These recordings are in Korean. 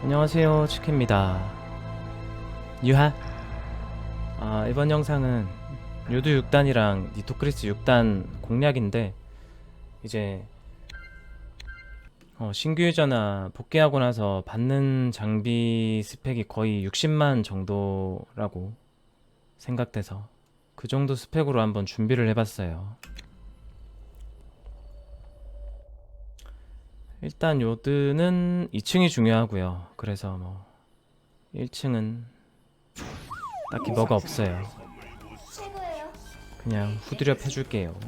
안녕하세요 치크입니다. 유하? 아, 이번 영상은 요드 6단이랑 니토크리스 6단 공략인데 이제 어, 신규 유저나 복귀하고 나서 받는 장비 스펙이 거의 60만 정도라고 생각돼서 그 정도 스펙으로 한번 준비를 해봤어요 일단 요드는 2층이 중요하고요. 그래서 뭐 1층은 딱히 뭐가 없어요. 그냥 후드려 해줄게요.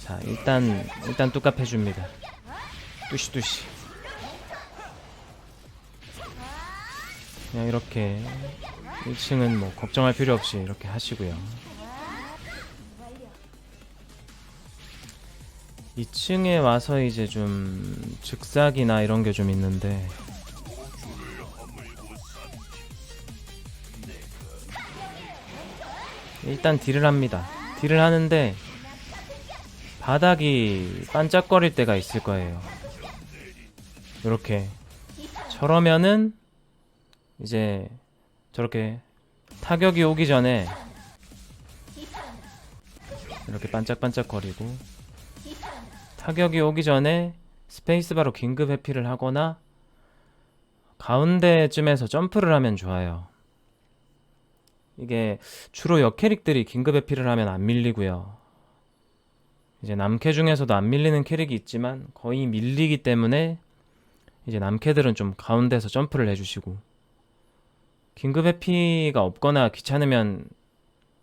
자 일단 일단 뚜깝 해줍니다. 뚜시뚜시. 그냥 이렇게 1층은 뭐 걱정할 필요 없이 이렇게 하시고요. 2층에 와서 이제 좀 즉사기나 이런 게 좀 있는데 일단 딜을 합니다. 딜을 하는데 바닥이 반짝거릴 때가 있을 거예요. 이렇게 저러면은 이제 저렇게 타격이 오기 전에 이렇게 반짝반짝거리고 타격이 오기 전에 스페이스바로 긴급 회피를 하거나 가운데쯤에서 점프를 하면 좋아요. 이게 주로 역캐릭들이 긴급 회피를 하면 안 밀리고요. 이제 남캐 중에서도 안 밀리는 캐릭이 있지만 거의 밀리기 때문에 이제 남캐들은 좀 가운데서 점프를 해주시고 긴급 회피가 없거나 귀찮으면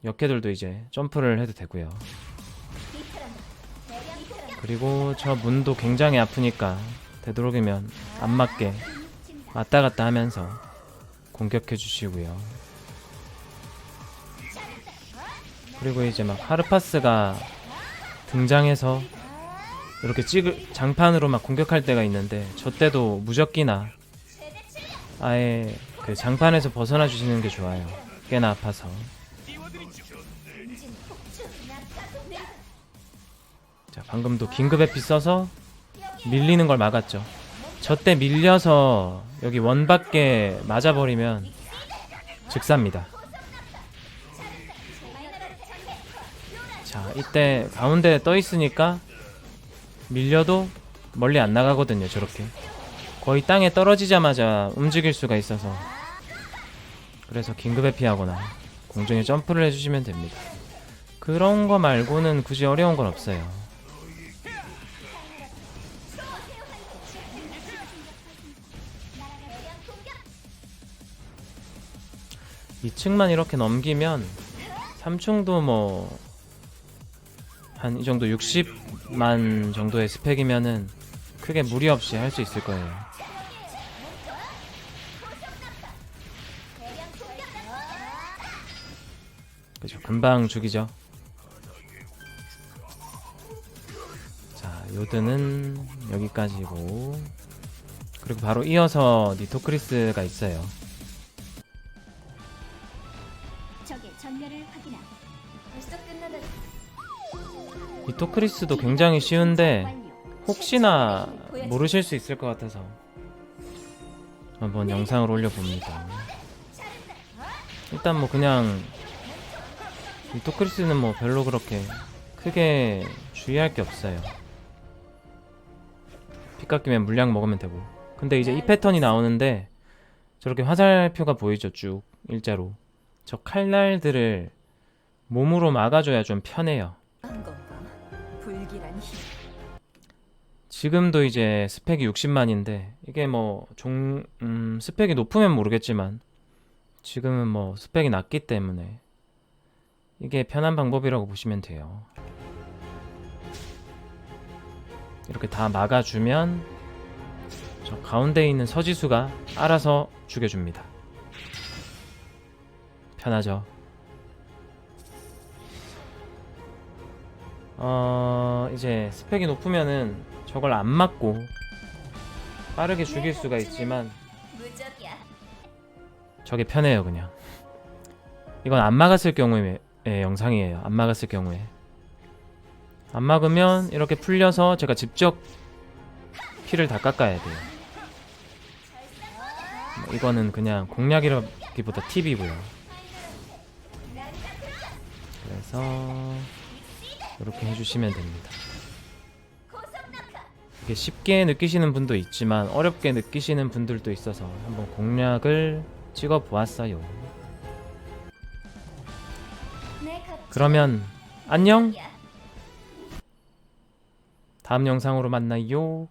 역캐들도 이제 점프를 해도 되고요. 그리고 저 문도 굉장히 아프니까 되도록이면 안 맞게 왔다 갔다 하면서 공격해 주시고요. 그리고 이제 막 하르파스가 등장해서 이렇게 찍을 장판으로 막 공격할 때가 있는데 저 때도 무적기나 아예 그 장판에서 벗어나 주시는 게 좋아요. 꽤나 아파서. 자, 방금도 긴급 회피 써서 밀리는 걸 막았죠. 저 때 밀려서 여기 원 밖에 맞아버리면 즉사입니다. 자, 이때 가운데 떠 있으니까 밀려도 멀리 안 나가거든요, 저렇게. 거의 땅에 떨어지자마자 움직일 수가 있어서. 그래서 긴급 회피하거나 공중에 점프를 해주시면 됩니다. 그런 거 말고는 굳이 어려운 건 없어요. 2층만 이렇게 넘기면 3층도 뭐 한 이 정도 60만 정도의 스펙이면은 크게 무리 없이 할 수 있을 거예요. 그죠 금방 죽이죠. 자, 요드는 여기까지고 그리고 바로 이어서 니토크리스가 있어요. 니토크리스도 굉장히 쉬운데 혹시나 모르실 수 있을 것 같아서 한번 영상을 올려봅니다. 일단 뭐 그냥 니토크리스는 뭐 별로 그렇게 크게 주의할 게 없어요. 피 깎이면 물약 먹으면 되고. 근데 이제 이 패턴이 나오는데 저렇게 화살표가 보이죠 쭉 일자로. 저 칼날들을 몸으로 막아줘야 좀 편해요. 지금도 이제 스펙이 60만인데 이게 뭐 종, 음, 스펙이 높으면 모르겠지만 지금은 뭐 스펙이 낮기 때문에 이게 편한 방법이라고 보시면 돼요. 이렇게 다 막아주면 저 가운데 있는 서지수가 알아서 죽여줍니다. 편하죠. 어 이제 스펙이 높으면은 저걸 안 맞고 빠르게 죽일 수가 있지만. 저게 편해요 그냥 이건 안 막았을 경우의 영상이에요 안 막았을 경우에 안 막으면 이렇게 풀려서 제가 직접 피를 다 깎아야 돼요. 뭐 이거는 그냥 공략이라기보다 팁이고요. 그래서 이렇게 해주시면 됩니다. 이게 쉽게 느끼시는 분도 있지만 어렵게 느끼시는 분들도 있어서 한번 공략을 찍어 보았어요. 그러면 안녕. 야 다음 영상으로 만나요.